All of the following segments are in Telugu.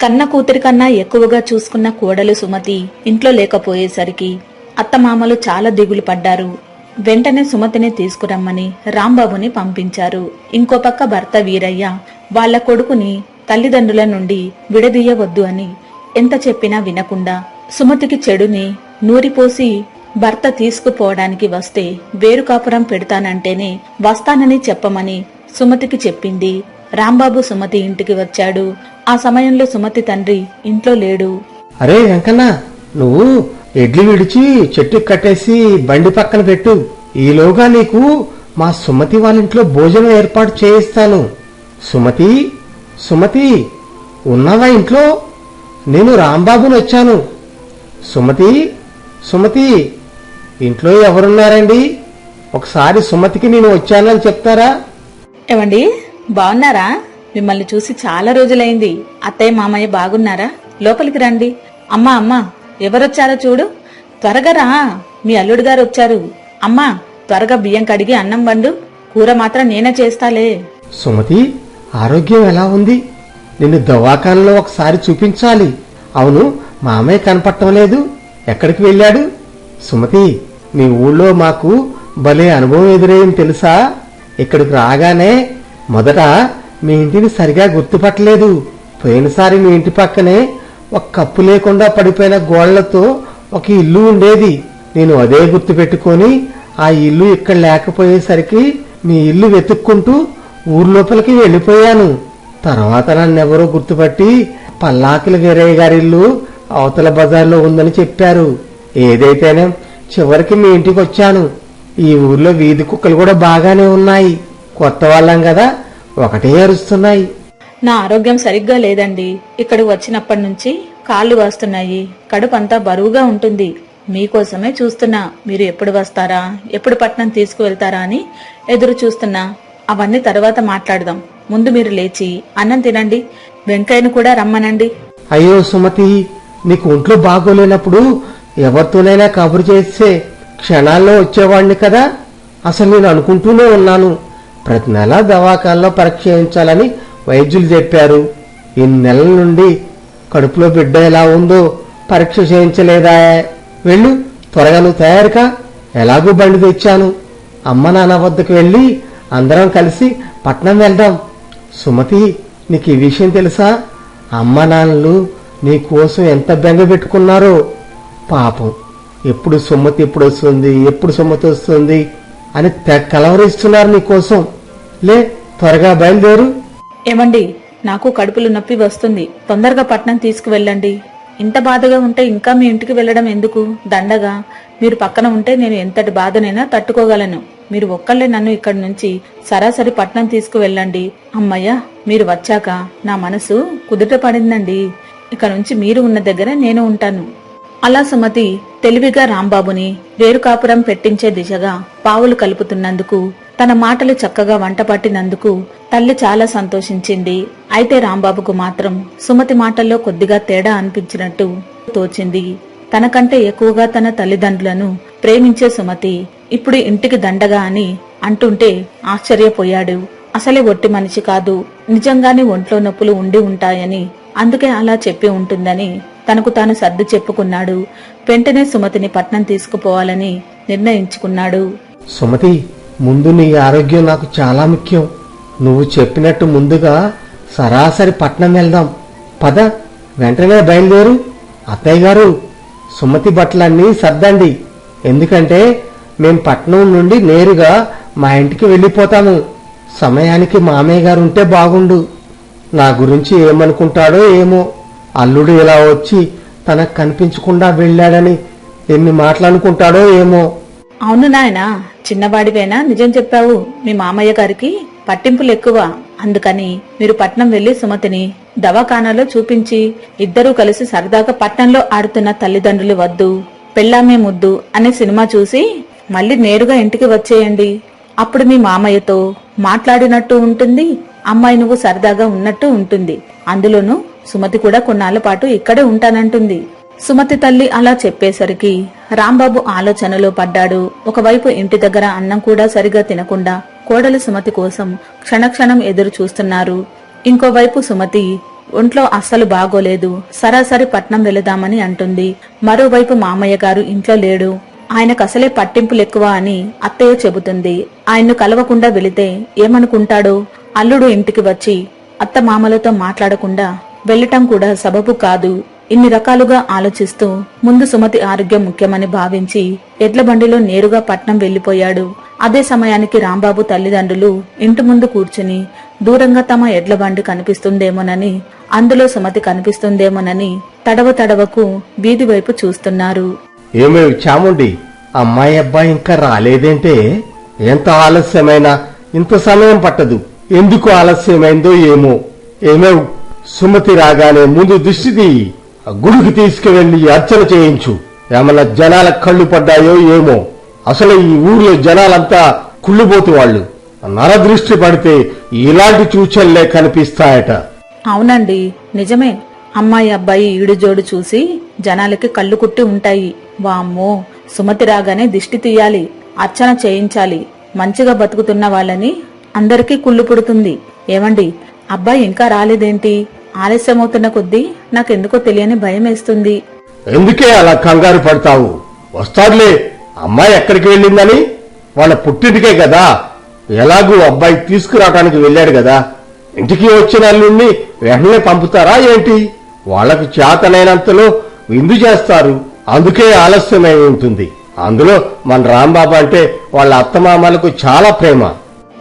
కన్న కూతురి కన్నా ఎక్కువగా చూసుకున్న కోడలు సుమతి ఇంట్లో లేకపోయేసరికి అత్తమామలు చాలా దిగులు పడ్డారు. వెంటనే సుమతిని తీసుకురమ్మని రాంబాబుని పంపించారు. ఇంకో పక్క భర్త వీరయ్య వాళ్ళ కొడుకుని తల్లిదండ్రుల నుండి విడదీయవద్దు అని ఎంత చెప్పినా వినకుండా సుమతికి చెడుని నూరిపోసి భర్త తీసుకుపోవడానికి వస్తే వేరుకాపురం పెడతానంటేనే వస్తానని చెప్పమని సుమతికి చెప్పింది. రాంబాబు సుమతి ఇంటికి వచ్చాడు. ఆ సమయంలో సుమతి తండ్రి ఇంట్లో లేడు. అరే వెంకన్న నువ్వు ఎడ్లు విడిచి చెట్టు కట్టేసి బండి పక్కన పెట్టు. ఈలోగా నీకు మా సుమతి వాళ్ళ ఇంట్లో భోజనం ఏర్పాటు చేయిస్తాను. సుమతి సుమతి ఉన్నావా ఇంట్లో? నేను రాంబాబుని వచ్చాను. సుమతి సుమతి ఇంట్లో ఎవరున్నారండి? ఒకసారి సుమతికి నేను వచ్చానని చెప్తారా? ఏమండి బాగున్నారా? మిమ్మల్ని చూసి చాలా రోజులైంది. అత్తయ్య మామయ్య బాగున్నారా? లోపలికి రండి. అమ్మా అమ్మా. ఎవరొచ్చారో చూడు. త్వరగా రా. మీ అల్లుడు గారు వచ్చారు. అమ్మా త్వరగా బియ్యం కడిగి అన్నం వండు. కూర మాత్రం నేనే చేస్తాలే. సుమతి ఆరోగ్యం ఎలా ఉంది? నిన్ను దవాఖానలో ఒకసారి చూపించాలి. అవును మామయ్య కనపడటం లేదు. ఎక్కడికి వెళ్ళాడు? సుమతి మీ ఊళ్ళో మాకు భలే అనుభవం ఎదురయ్యింది తెలుసా? ఇక్కడికి రాగానే మొదట మీ ఇంటిని సరిగా గుర్తుపట్టలేదు. పోయినసారి మీ ఇంటి పక్కనే ఒక కప్పు లేకుండా పడిపోయిన గోళ్ళతో ఒక ఇల్లు ఉండేది. నేను అదే గుర్తు పెట్టుకొని ఆ ఇల్లు ఇక్కడ లేకపోయేసరికి మీ ఇల్లు వెతుక్కుంటూ ఊర్లోపలికి వెళ్ళిపోయాను. తర్వాత నన్నెవరో గుర్తుపట్టి పల్లాకిల వీరయ్య గారి ఇల్లు అవతల బజార్లో ఉందని చెప్పారు. ఏదైతేనే చివరికి మీ ఇంటికి వచ్చాను. ఈ ఊర్లో వీధి కుక్కలు కూడా బాగానే ఉన్నాయి. కొత్త వాళ్ళం కదా ఒకటే అరుస్తున్నాయి. నా ఆరోగ్యం సరిగ్గా లేదండి. ఇక్కడ వచ్చినప్పటి నుంచి కాళ్ళు వాస్తున్నాయి. కడుపు అంతా బరువుగా ఉంటుంది. మీకోసమే చూస్తున్నా. మీరు ఎప్పుడు వస్తారా? ఎప్పుడు పట్నం తీసుకువెళ్తారా అని ఎదురు చూస్తున్నా. అవన్నీ తర్వాత మాట్లాడదాం. ముందు మీరు లేచి అన్నం తినండి. వెంకయ్యను కూడా రమ్మనండి. అయ్యో సుమతి నీకు ఒంట్లో బాగోలేనప్పుడు ఎవరితోనైనా కబురు చేస్తే క్షణాల్లో వచ్చేవాణ్ణి కదా? అసలు నేను అనుకుంటూనే ఉన్నాను. ప్రతి నెల దవాఖాల్లో పరీక్ష చేయించాలని వైద్యులు చెప్పారు ఇన్ని నెలల నుండి కడుపులో బిడ్డ ఎలా ఉందో పరీక్ష చేయించలేదా? వెళ్ళు త్వరగా నువ్వు తయారుకా. ఎలాగూ బండి తెచ్చాను. అమ్మ నాన్న వద్దకు వెళ్ళి అందరం కలిసి పట్నం వెళ్దాం. సుమతి నీకు ఈ విషయం తెలుసా? అమ్మ నాన్నలు నీ కోసం ఎంత బెంగ పెట్టుకున్నారో. పాపం. ఎప్పుడు సుమతి ఎప్పుడు వస్తుంది ఎప్పుడు సుమతి వస్తుంది అని కలవరిస్తున్నారు నీ కోసం. లే త్వరగా బయలుదేరు. ఏమండి నాకు కడుపులో నొప్పి వస్తుంది. తొందరగా పట్నం తీసుకువెళ్ళండి. ఇంత బాధగా ఉంటే ఇంకా మీ ఇంటికి వెళ్ళడం ఎందుకు? దండగా. మీరు పక్కన ఉంటే నేను ఎంతటి బాధనైనా తట్టుకోగలను. మీరు ఒక్కళ్ళే నన్ను ఇక్కడి నుంచి సరాసరి పట్నం తీసుకువెళ్ళండి. అమ్మయ్య మీరు వచ్చాక నా మనసు కుదుట పడిందండి. ఇక నుంచి మీరు ఉన్న దగ్గర నేను ఉంటాను. అలా సుమతి తెలివిగా రాంబాబుని వేరుకాపురం పెట్టించే దిశగా పావులు కలుపుతున్నందుకు తన మాటలు చక్కగా వంట పట్టినందుకు తల్లి చాలా సంతోషించింది. అయితే రాంబాబుకు మాత్రం సుమతి మాటల్లో కొద్దిగా తేడా అనిపించినట్టు తోచింది. తనకంటే ఎక్కువగా తన తల్లిదండ్రులను ప్రేమించే సుమతి ఇప్పుడు ఇంటికి దండగా అని అంటుంటే ఆశ్చర్యపోయాడు. అసలే ఒట్టి మనిషి కాదు నిజంగానే ఒంట్లో నొప్పులు ఉండి ఉంటాయని అందుకే అలా చెప్పి ఉంటుందని తనకు తాను సర్దు చెప్పుకున్నాడు. వెంటనే సుమతిని పట్నం తీసుకుపోవాలని నిర్ణయించుకున్నాడు. సుమతి ముందు నీ ఆరోగ్యం నాకు చాలా ముఖ్యం. నువ్వు చెప్పినట్టు ముందుగా సరాసరి పట్నం వెళ్దాం. పద వెంటనే బయలుదేరు. అత్తయ్య గారు సుమతి బట్టలన్నీ సర్దండి. ఎందుకంటే మేం పట్నం నుండి నేరుగా మా ఇంటికి వెళ్ళిపోతాము. సమయానికి మామయ్య గారు ఉంటే బాగుండు. నా గురించి ఏమనుకుంటాడో ఏమో. అల్లుడు ఇలా వచ్చి తనకు కనిపించకుండా వెళ్ళాడని ఎన్ని మాటలనుకుంటాడో ఏమో. అవును నాయనా చిన్నవాడివేనా? నిజం చెప్పావు. మీ మామయ్య గారికి పట్టింపులు ఎక్కువ అందుకని మీరు పట్నం వెళ్ళి సుమతిని దవాఖానాలో చూపించి ఇద్దరూ కలిసి సరదాగా పట్నంలో ఆడుతున్న తల్లిదండ్రులు వద్దు పెళ్ళామే ముద్దు అనే సినిమా చూసి మళ్ళీ నేరుగా ఇంటికి వచ్చేయండి. అప్పుడు మీ మామయ్యతో మాట్లాడినట్టు ఉంటుంది అమ్మాయి నువ్వు సరదాగా ఉన్నట్టు ఉంటుంది. అందులోనూ సుమతి కూడా కొన్నాళ్ళ పాటు ఇక్కడే ఉంటానంటుంది. సుమతి తల్లి అలా చెప్పేసరికి రాంబాబు ఆలోచనలో పడ్డాడు. ఒకవైపు ఇంటి దగ్గర అన్నం కూడా సరిగా తినకుండా కోడలు సుమతి కోసం క్షణక్షణం ఎదురు చూస్తున్నారు. ఇంకోవైపు సుమతి ఒంట్లో అస్సలు బాగోలేదు. సరాసరి పట్నం వెళదామని అంటుంది. మరోవైపు మామయ్య గారు ఇంట్లో లేడు. ఆయనకు అసలే పట్టింపులెక్కువ అని అత్తయ్య చెబుతుంది. ఆయన్ను కలవకుండా వెళితే ఏమనుకుంటాడో? అల్లుడు ఇంటికి వచ్చి అత్త మామలతో మాట్లాడకుండా వెళ్ళటం కూడా సబబు కాదు. ఇన్ని రకాలుగా ఆలోచిస్తూ ముందు సుమతి ఆరోగ్యం ముఖ్యమని భావించి ఎడ్ల బండిలో నేరుగా పట్నం వెళ్ళిపోయాడు అదే సమయానికి రాంబాబు తల్లిదండ్రులు ఇంటి ముందు కూర్చుని దూరంగా తమ ఎడ్ల బండి కనిపిస్తుందేమోనని అందులో సుమతి కనిపిస్తుందేమోనని తడవ తడవకు వీధి వైపు చూస్తున్నారు. ఏమే చాముండి అమ్మాయి అబ్బాయి ఇంకా రాలేదేంటే? ఎంత ఆలస్యమైనా ఇంత సమయం పట్టదు. ఎందుకు ఆలస్యమైందో ఏమో. ఏమేవ్ సుమతి రాగానే ముందు దిష్టి తీయి. గుడికి తీసుకువెళ్ళి అర్చన చేయించు. ఏమన్నా జనాల కళ్ళు పడ్డాయో ఏమో. అసలు ఈ ఊర్లో జనాలంతా కుళ్ళుబోతు వాళ్ళు. నరదృష్టి పడితే ఇలాంటి చూచల్లే కనిపిస్తాయట. అవునండి నిజమే. అమ్మాయి అబ్బాయి ఈడు జోడు చూసి జనాలకి కళ్ళు కుట్టి ఉంటాయి. వామ్మో సుమతి రాగానే దిష్టి తీయాలి అర్చన చేయించాలి. మంచిగా బతుకుతున్న వాళ్ళని అందరికీ కుళ్ళు పుడుతుంది. ఏమండి అబ్బాయి ఇంకా రాలేదేంటి? ఆలస్యమవుతున్న కొద్దీ నాకెందుకో తెలియని భయం వేస్తుంది. ఎందుకే అలా కంగారు పడతావు? వస్తాడులే. అమ్మాయి ఎక్కడికి వెళ్ళిందని? వాళ్ళ పుట్టింటికే కదా. ఎలాగూ అబ్బాయి తీసుకురావడానికి వెళ్ళాడు కదా. ఇంటికి వచ్చిన అల్లుణ్ణి వెంటనే పంపుతారా ఏంటి? వాళ్ళకు చేతనైనంతలో విందు చేస్తారు. అందుకే ఆలస్యమై ఉంటుంది. అందులో మన రాంబాబు అంటే వాళ్ళ అత్తమామలకు చాలా ప్రేమ.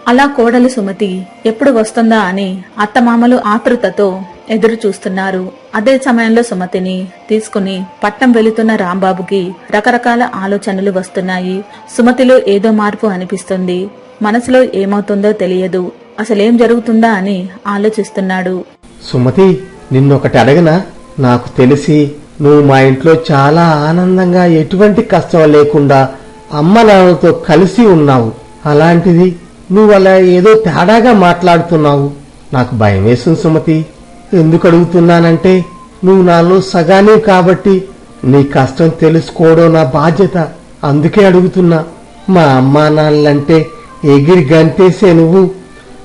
అలా కోడలు సుమతి ఎప్పుడు వస్తుందా అని అత్తమామలు ఆతృతతో ఎదురు చూస్తున్నారు. అదే సమయంలో సుమతిని తీసుకుని పట్నం వెళుతున్న రాంబాబుకి రకరకాల ఆలోచనలు వస్తున్నాయి. సుమతిలో ఏదో మార్పు అనిపిస్తుంది. మనసులో ఏమవుతుందో తెలియదు. అసలేం జరుగుతుందా అని ఆలోచిస్తున్నాడు. సుమతి నిన్నొకటి అడగనా? నాకు తెలిసి నువ్వు మా ఇంట్లో చాలా ఆనందంగా ఎటువంటి కష్టం లేకుండా అమ్మ నాన్నతో కలిసి ఉన్నావు. అలాంటిది నువ్వు అలా ఏదో తేడాగా మాట్లాడుతున్నావు. నాకు భయం వేసింది సుమతి. ఎందుకు అడుగుతున్నానంటే నువ్వు నాలో సగానే కాబట్టి నీ కష్టం తెలుసుకోవడం నా బాధ్యత. అందుకే అడుగుతున్నా మా అమ్మా నాన్నలంటే ఎగిరి గంతేసే నువ్వు.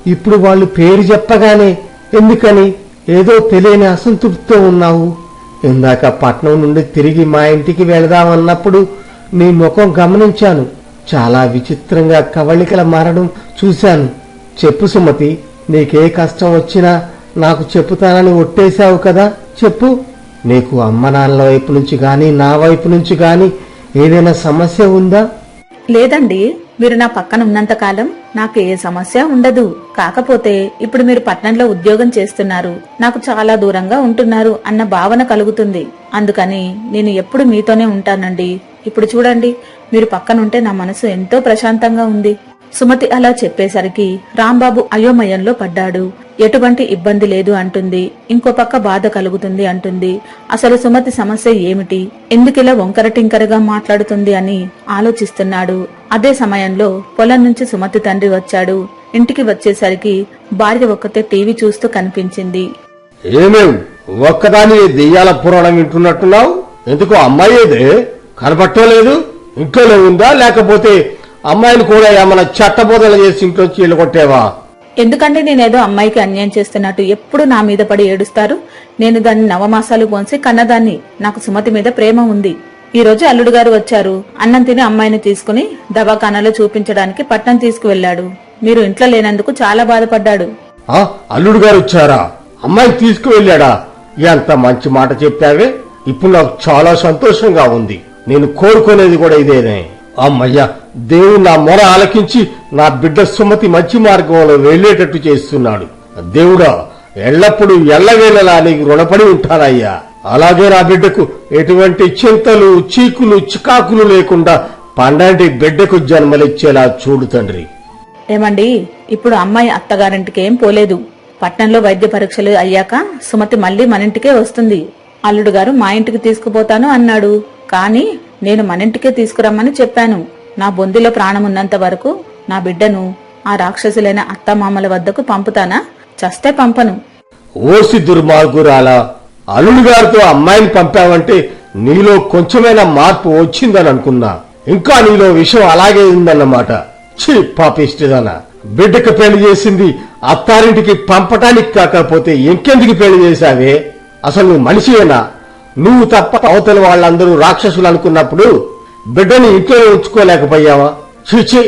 ఇప్పుడు వాళ్ళు పేరు చెప్పగానే ఎందుకని ఏదో తెలియని అసంతృప్తితో ఉన్నావు. ఇందాక పట్నం నుండి తిరిగి మా ఇంటికి వెళదామన్నప్పుడు నీ ముఖం గమనించాను. చాలా విచిత్రంగా కవళికల మారడం చూశాను. చెప్పు సుమతి నీకే కష్టం వచ్చినా నాకు చెప్పుతానని ఒట్టేశావు కదా చెప్పు. నీకు అమ్మ నాన్నల వైపు నుంచి గాని నా వైపు నుంచి గాని ఏదైనా సమస్య ఉందా? లేదండి మీరు నా పక్కన ఉన్నంతకాలం నాకు ఏ సమస్య ఉండదు. కాకపోతే ఇప్పుడు మీరు పట్నంలో ఉద్యోగం చేస్తున్నారు. నాకు చాలా దూరంగా ఉంటున్నారు అన్న భావన కలుగుతుంది. అందుకని నేను ఎప్పుడు మీతోనే ఉంటానండి. ఇప్పుడు చూడండి మీరు పక్కనుంటే నా మనసు ఎంతో ప్రశాంతంగా ఉంది. సుమతి అలా చెప్పేసరికి రాంబాబు అయోమయంలో పడ్డాడు. ఎటువంటి ఇబ్బంది లేదు అంటుంది. ఇంకో పక్క బాధ కలుగుతుంది అంటుంది. అసలు సుమతి సమస్య ఏమిటి? ఎందుకిలా వంకర టింకరగా మాట్లాడుతుంది అని ఆలోచిస్తున్నాడు. అదే సమయంలో పొలం నుంచి సుమతి తండ్రి వచ్చాడు. ఇంటికి వచ్చేసరికి భార్య ఒక్కతే టీవీ చూస్తూ కనిపించింది. ఏమేవ్ ఒక్కదాని దెయ్యాల పురాణం వింటున్నట్టున్నావు? ఎందుకు అమ్మాయి ఏదే కనపట్టలేదు ఇంట్లోనే ఉందా? లేకపోతే అమ్మాయిని కూడా ఏమైనా చట్టబోధన చేసి ఇంట్లోంచి ఇల్లు కొట్టేవా? ఎందుకంటే నేనేదో అమ్మాయికి అన్యాయం చేస్తున్నట్టు ఎప్పుడు నా మీద పడి ఏడుస్తారు. నేను దాన్ని నవమాసాలు పోసి కన్నదాన్ని. నాకు సుమతి మీద ప్రేమ ఉంది. ఈ రోజు అల్లుడు గారు వచ్చారు. అన్నం తిని అమ్మాయిని తీసుకుని దవాఖానాలో చూపించడానికి పట్నం తీసుకువెళ్ళాడు మీరు ఇంట్లో లేనందుకు చాలా బాధపడ్డాడు. ఆ అల్లుడు గారు వచ్చారా? అమ్మాయిని తీసుకువెళ్ళాడా? ఎంత మంచి మాట చెప్పావే. ఇప్పుడు నాకు చాలా సంతోషంగా ఉంది. నేను కోరుకునేది కూడా ఇదేనే. అమ్మయ్యా దేవుడు నా మొర ఆలకించి నా బిడ్డ సుమతి మంచి మార్గంలో వెళ్ళేటట్టు చేస్తున్నాడు. దేవుడా ఎల్లప్పుడూ ఎల్లవేళలా నీకు రుణపడి ఉంటానయ్యా. అలాగే నా బిడ్డకు ఎటువంటి చింతలు చీకులు చికాకులు లేకుండా పండంటి బిడ్డకు జన్మలిచ్చేలా చూడు తండ్రి. ఏమండి ఇప్పుడు అమ్మాయి అత్తగారింటికి ఏం పోలేదు. పట్నంలో వైద్య పరీక్షలు అయ్యాక సుమతి మళ్ళీ మన ఇంటికే వస్తుంది. అల్లుడు గారు మా ఇంటికి తీసుకుపోతాను అన్నాడు. కానీ నేను మన ఇంటికే తీసుకురమ్మని చెప్పాను. నా బొందిలో ప్రాణమున్నంత వరకు నా బిడ్డను ఆ రాక్షసులైన అత్తమామల వద్దకు పంపుతానా? చస్తే పంపను. ఓసి దుర్మార్గురాలా అల్లుడు గారితో అమ్మాయిని పంపావంటే నీలో కొంచెమైనా మార్పు వచ్చిందని అనుకున్నా. ఇంకా నీలో విషయం అలాగే ఉందన్నమాట. చీ పాపిష్టిదానా. బిడ్డకు పెళ్ళి చేసింది అత్తారింటికి పంపటానికి కాకపోతే ఇంకెందుకు పెళ్ళి చేశావే? అసలు నువ్వు మనిషివేనా? నువ్వు తప్ప అవతల వాళ్ళందరూ రాక్షసులు అనుకున్నప్పుడు బిడ్డని ఇంట్లో ఉంచుకోలేకపోయావా? చిచి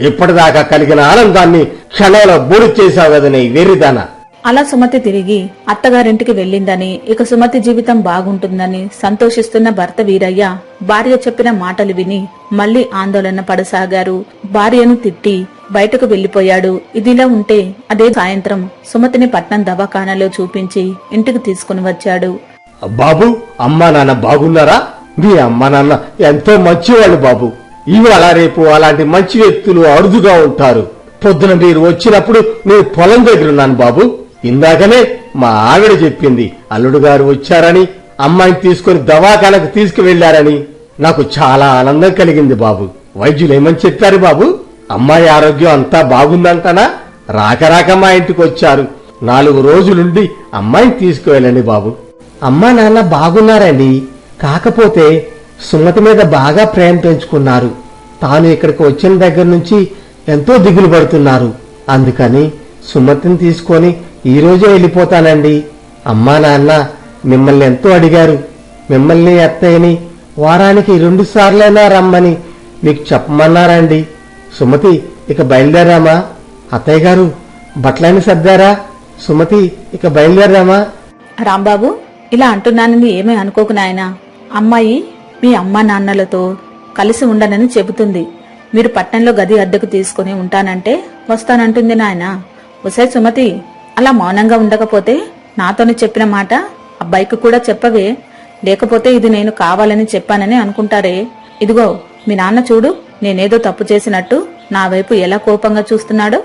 ఇప్పటిదాకా కలిగిన ఆనందాన్ని క్షణంలో బూడి చేశావు కదనే వెర్రిదానా. అలా సుమతి తిరిగి అత్తగారింటికి వెళ్ళిందని ఇక సుమతి జీవితం బాగుంటుందని సంతోషిస్తున్న భర్త వీరయ్య భార్య చెప్పిన మాటలు విని మళ్ళీ ఆందోళన పడసాగారు. భార్యను తిట్టి బయటకు వెళ్ళిపోయాడు ఇదిలా ఉంటే అదే సాయంత్రం సుమతిని పట్నం దవాఖానలో చూపించి ఇంటికి తీసుకుని వచ్చాడు. బాబు అమ్మా నాన్న బాగున్నారా? మీ అమ్మా నాన్న ఎంతో మంచివాళ్ళు బాబు. ఇవాళ రేపు అలాంటి మంచి వ్యక్తులు అరుదుగా ఉంటారు. పొద్దున మీరు వచ్చినప్పుడు నేను పొలం దగ్గర ఉన్నాను బాబు. ఇందాకనే మా ఆవిడ చెప్పింది అల్లుడు గారు వచ్చారని అమ్మాయిని తీసుకుని దవాఖానకు తీసుకువెళ్ళారని నాకు చాలా ఆనందం కలిగింది బాబు. వైద్యులు ఏమని చెప్పారు బాబు? అమ్మాయి ఆరోగ్యం అంతా బాగుందంటనా? రాక రాక మా ఇంటికి వచ్చారు. నాలుగు రోజులుండి అమ్మాయిని తీసుకువెళ్ళండి బాబు. అమ్మా నాన్న బాగున్నారండి. కాకపోతే సుమతి మీద బాగా ప్రేమ పెంచుకున్నారు. తాను ఇక్కడికి వచ్చిన దగ్గర నుంచి ఎంతో దిగులు పడుతున్నారు. అందుకని సుమతిని తీసుకొని ఈరోజే వెళ్ళిపోతానండి. అమ్మా నాన్న మిమ్మల్ని ఎంతో అడిగారు. మిమ్మల్ని అత్తయ్యని వారానికి రెండు సార్లైనా రమ్మని మీకు చెప్పమన్నారండి. సుమతి ఇక బయలుదేరామా? అత్తయ్య గారు బట్టలని సర్దారా? సుమతి ఇక బయలుదేరామా రాంబాబు ఇలా అంటున్నానని ఏమీ అనుకోకు నాయనా. అమ్మాయి మీ అమ్మా నాన్నలతో కలిసి ఉండనని చెబుతుంది. మీరు పట్టణంలో గది అద్దెకు తీసుకుని ఉంటానంటే వస్తానంటుంది నాయనా. ఒసే సుమతి అలా మౌనంగా ఉండకపోతే నాతోనే చెప్పిన మాట అబ్బాయికి కూడా చెప్పవే. లేకపోతే ఇది నేను కావాలని చెప్పానని అనుకుంటారే. ఇదిగో మీ నాన్న చూడు నేనేదో తప్పు చేసినట్టు నా వైపు ఎలా కోపంగా చూస్తున్నాడో.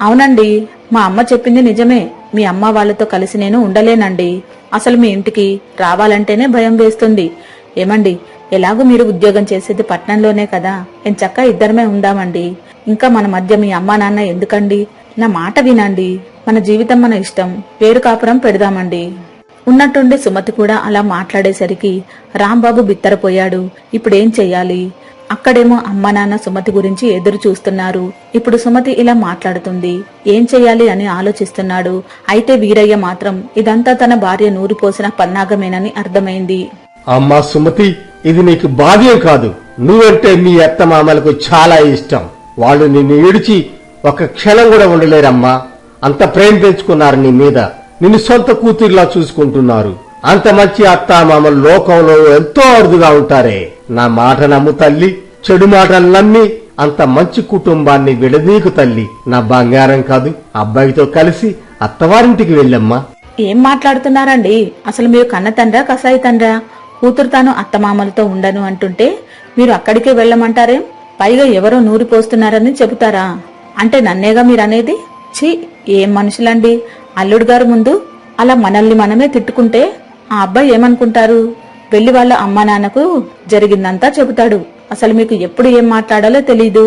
అవునండి మా అమ్మ చెప్పింది నిజమే. మీ అమ్మ వాళ్ళతో కలిసి నేను ఉండలేనండి. అసలు మీ ఇంటికి రావాలంటేనే భయం వేస్తుంది. ఏమండి ఎలాగో మీరు ఉద్యోగం చేసేది పట్నంలోనే కదా. ఎంచక్క ఇద్దరమే ఉందామండి. ఇంకా మన మధ్య మీ అమ్మా నాన్న ఎందుకండి? నా మాట వినండి. మన జీవితం మన ఇష్టం. వేరు కాపురం పెడదామండి. ఉన్నట్టుండి సుమతి కూడా అలా మాట్లాడేసరికి రాంబాబు బిత్తరపోయాడు. ఇప్పుడేం చెయ్యాలి? అక్కడేమో అమ్మ నాన్న సుమతి గురించి ఎదురు చూస్తున్నారు. ఇప్పుడు సుమతి ఇలా మాట్లాడుతుంది. ఏం చెయ్యాలి అని ఆలోచిస్తున్నాడు. అయితే వీరయ్య మాత్రం ఇదంతా తన భార్య నూరిపోసిన పన్నాగమేనని అర్థమైంది. అమ్మా సుమతి ఇది నీకు భావ్యం కాదు. నువ్వంటే మీ అత్త మామలకు చాలా ఇష్టం. వాళ్ళు నిన్ను ఏడిచి ఒక క్షణం కూడా ఉండలేరమ్మా. అంత ప్రేమ పెంచుకున్నారు నీ మీద. నిన్ను సొంత కూతురిలా చూసుకుంటున్నారు. అంత మంచి అత్త మామలు లోకంలో ఎంతో అరుదుగా ఉంటారే. నా మాట నమ్ము తల్లి చెడు మాటలు నమ్మి అంత మంచి కుటుంబాన్ని విడదీకు తల్లి. నా బంగారం కాదు అబ్బాయితో కలిసి అత్తవారింటికి వెళ్ళమ్మా. ఏం మాట్లాడుతున్నారండి? అసలు మీరు కన్న తండ్రా కసాయి తండ్రా? కూతురు తాను అత్తమామలతో ఉండను అంటుంటే మీరు అక్కడికే వెళ్ళమంటారేం? పైగా ఎవరో నూరి పోస్తున్నారని చెబుతారా? అంటే నన్నేగా మీరనేది? ఛీ ఏం మనుషులండి? అల్లుడు గారు ముందు అలా మనల్ని మనమే తిట్టుకుంటే ఆ అబ్బాయి ఏమనుకుంటారు? పెళ్ళి వాళ్ళ అమ్మా నాన్నకు జరిగిందంతా చెబుతాడు. అసలు మీకు ఎప్పుడు ఏం మాట్లాడాలో తెలీదు.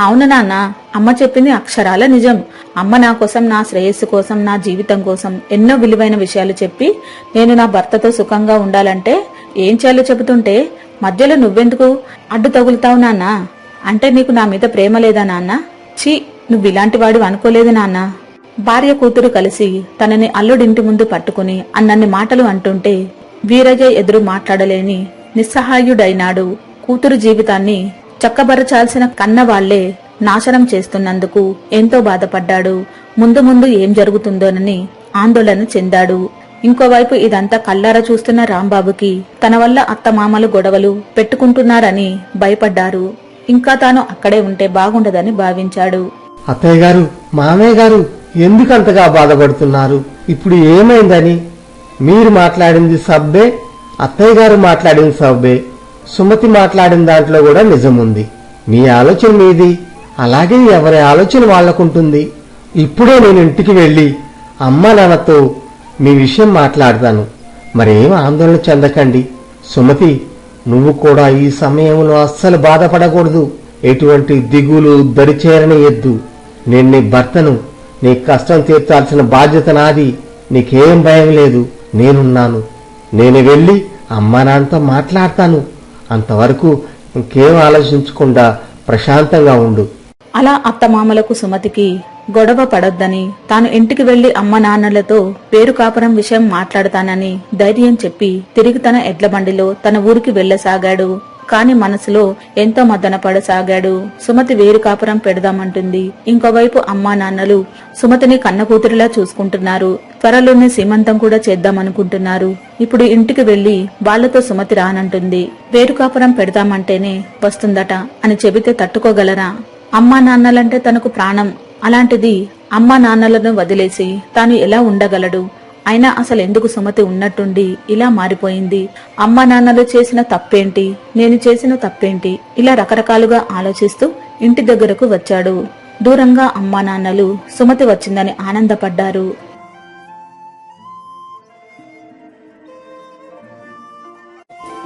అవును నాన్న అమ్మ చెప్పింది అక్షరాల నిజం. అమ్మ నా కోసం నా శ్రేయస్సు కోసం నా జీవితం కోసం ఎన్నో విలువైన విషయాలు చెప్పి నేను నా భర్తతో సుఖంగా ఉండాలంటే ఏం చేయాలో చెబుతుంటే మధ్యలో నువ్వెందుకు అడ్డు తగులుతావు నాన్న? అంటే నీకు నా మీద ప్రేమ లేదా నాన్న? ఛీ నువ్వు ఇలాంటి వాడు అనుకోలేదు నాన్న. భార్య కూతురు కలిసి తనని అల్లుడింటి ముందు పట్టుకుని అన్నన్ని మాటలు అంటుంటే వీరయ్య ఎదురు మాట్లాడలేని నిస్సహాయుడైనాడు. కూతురు జీవితాన్ని చక్కబరచాల్సిన కన్నవాళ్ళే నాశనం చేస్తున్నందుకు ఎంతో బాధపడ్డాడు. ముందు ముందు ఏం జరుగుతుందోనని ఆందోళన చెందాడు. ఇంకోవైపు ఇదంతా కల్లారా చూస్తున్న రాంబాబుకి తన వల్ల అత్తమామలు గొడవలు పెట్టుకుంటున్నారని భయపడ్డారు. ఇంకా తాను అక్కడే ఉంటే బాగుండదని భావించాడు. అత్తయ్య గారు మామయ్య గారు ఎందుకంతగా బాధపడుతున్నారు? ఇప్పుడు ఏమైందని మీరు మాట్లాడింది సబ్బే అత్తయ్య గారు మాట్లాడింది సబ్బే సుమతి మాట్లాడిన దాంట్లో కూడా నిజముంది. మీ ఆలోచన మీది అలాగే ఎవరి ఆలోచన వాళ్ళకుంటుంది. ఇప్పుడే నేను ఇంటికి వెళ్ళి అమ్మ నాన్నతో మీ విషయం మాట్లాడతాను. మరేం ఆందోళన చెందకండి. సుమతి నువ్వు కూడా ఈ సమయంలో అస్సలు బాధపడకూడదు. ఎటువంటి దిగులు దరిచేరనియద్దు నేను నీ భర్తను నీ కష్టం తీర్చాల్సిన బాధ్యత నాది. నీకేం భయం లేదు. నేనున్నాను. నేను వెళ్ళి అమ్మా నాన్నతో మాట్లాడతాను. అంతవరకు ఇంకేం ఆలోచించకుండా ప్రశాంతంగా ఉండు. అలా అత్తమామలకు సుమతికి గొడవ పడొద్దని తాను ఇంటికి వెళ్ళి అమ్మ నాన్నలతో పేరు కాపురం విషయం మాట్లాడతానని ధైర్యం చెప్పి తిరిగి తన ఎడ్ల బండిలో తన ఊరికి వెళ్ళసాగాడు కాని మనసులో ఎంతో మదన పడసాగాడు. సుమతి వేరు కాపురం పెడదామంటుంది. ఇంకోవైపు అమ్మా నాన్నలు సుమతిని కన్న కూతురిలా చూసుకుంటున్నారు. త్వరలోనే సీమంతం కూడా చేద్దామనుకుంటున్నారు. ఇప్పుడు ఇంటికి వెళ్ళి వాళ్ళతో సుమతి రానంటుంది. వేరుకాపురం పెడదామంటేనే వస్తుందట అని చెబితే తట్టుకోగలరా? అమ్మా నాన్నలంటే తనకు ప్రాణం. అలాంటిది అమ్మా నాన్నలను వదిలేసి తాను ఎలా ఉండగలడు? అయినా అసలు ఎందుకు సుమతి ఉన్నట్టుండి ఇలా మారిపోయింది? అమ్మా నాన్నలు చేసిన తప్పేంటి? నేను చేసిన తప్పేంటి? ఇలా రకరకాలుగా ఆలోచిస్తూ ఇంటి దగ్గరకు వచ్చాడు. దూరంగా అమ్మా నాన్నలు సుమతి వచ్చిందని ఆనందపడ్డారు.